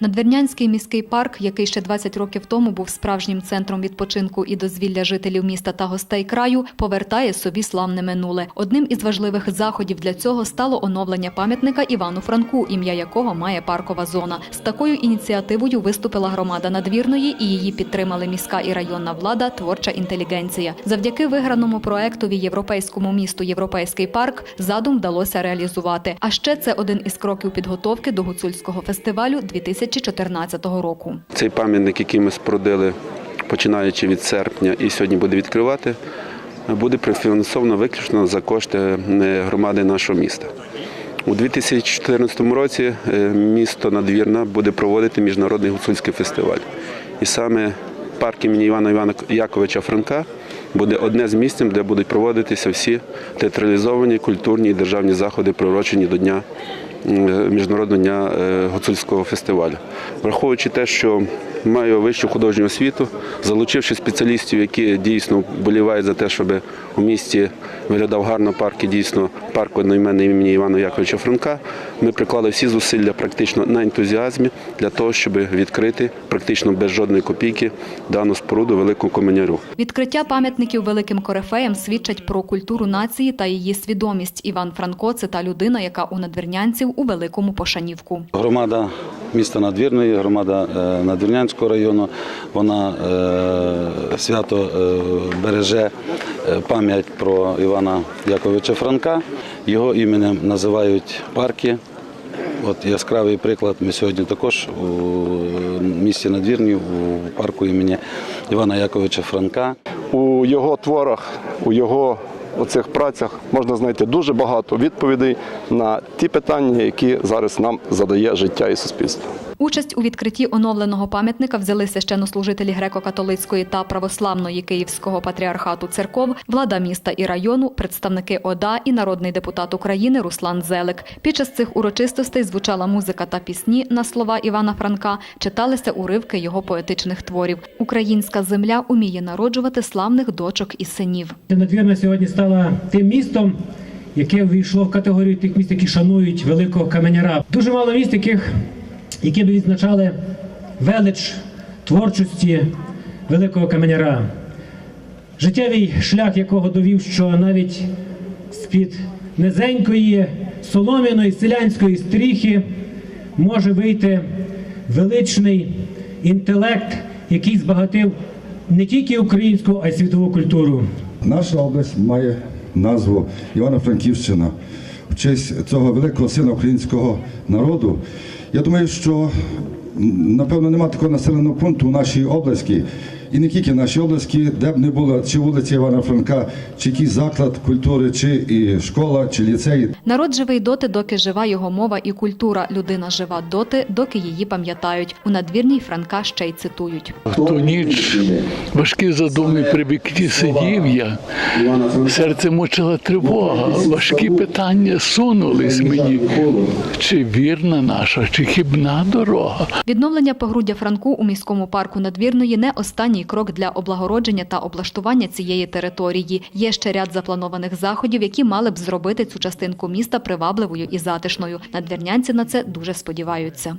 Надвірнянський міський парк, який ще 20 років тому був справжнім центром відпочинку і дозвілля жителів міста та гостей краю, повертає собі славне минуле. Одним із важливих заходів для цього стало оновлення пам'ятника Івану Франку, ім'я якого має паркова зона. З такою ініціативою виступила громада надвірної і її підтримали міська і районна влада, творча інтелігенція. Завдяки виграному проектові європейському місту Європейський парк задум вдалося реалізувати. А ще це один із кроків підготовки до гуцульського фестивалю 2014 року. Цей пам'ятник, який ми спорудили, починаючи від серпня і сьогодні буде відкривати, буде профінансовано виключно за кошти е, громади нашого міста. У 2014 році е, місто Надвірна буде проводити міжнародний гуцульський фестиваль. І саме парк імені Івана Івана Яковича Франка буде одне з місць, де будуть проводитися всі театралізовані культурні і державні заходи, приурочені до дня Міжнародного дня е, гуцульського фестивалю. Враховуючи те, що маю вищу художню освіту, залучивши спеціалістів, які дійсно болівають за те, щоб у місті виглядав гарно парк і дійсно парк одноіменний імені Івана Яковича Франка, ми приклали всі зусилля практично на ентузіазмі для того, щоб відкрити практично без жодної копійки дану споруду велику комунярю. Відкриття пам'ятників великим корифеям свідчать про культуру нації та її свідомість. Іван Франко це та людина, яка у надвірнянців у великому пошанівку. Громада міста Надвірної, громада е, Надвірнянського району, вона е, свято е, береже пам'ять про Івана Яковича Франка. Його іменем називають парки. От яскравий приклад. Ми сьогодні також у місті Надвірні, у парку імені Івана Яковича Франка. У його творах, у його оцих працях можна знайти дуже багато відповідей на ті питання, які зараз нам задає життя і суспільство. Участь у відкритті оновленого пам'ятника взяли священнослужителі греко-католицької та православної Київського патріархату церков, влада міста і району, представники ОДА і народний депутат України Руслан Зелик. Під час цих урочистостей звучала музика та пісні на слова Івана Франка, читалися уривки його поетичних творів. Українська земля уміє народжувати славних дочок і синів. Надвірна сьогодні стала тим містом, яке ввійшло в категорію тих міст, які шанують великого каменяра. Дуже мало міст, яких, які б відзначали велич творчості великого каменяра. Життєвий шлях якого довів, що навіть з-під низенької солом'яної селянської стріхи може вийти величний інтелект, який збагатив не тільки українську, а й світову культуру. Наша область має назву Івано-Франківщина в честь цього великого сина українського народу. Я думаю, що напевно немає такого населеного пункту у нашій області, і не тільки в нашій області, де б не було чи вулиці Івана Франка, чи якийсь заклад культури, чи і школа, чи ліцей. Народ живий доти, доки жива його мова і культура. Людина жива доти, доки її пам'ятають. У надвірній Франка ще й цитують. Ту ніч важкі задуми при вікні сидів я, серце мучила тривога, важкі питання сунулись мені. Чи вірна наша, чи хібна дорога? Відновлення погруддя Франку у міському парку надвірної не останній крок для облагородження та облаштування цієї території. Є ще ряд запланованих заходів, які мали б зробити цю частинку міста привабливою і затишною. Надвірнянці на це дуже сподіваються.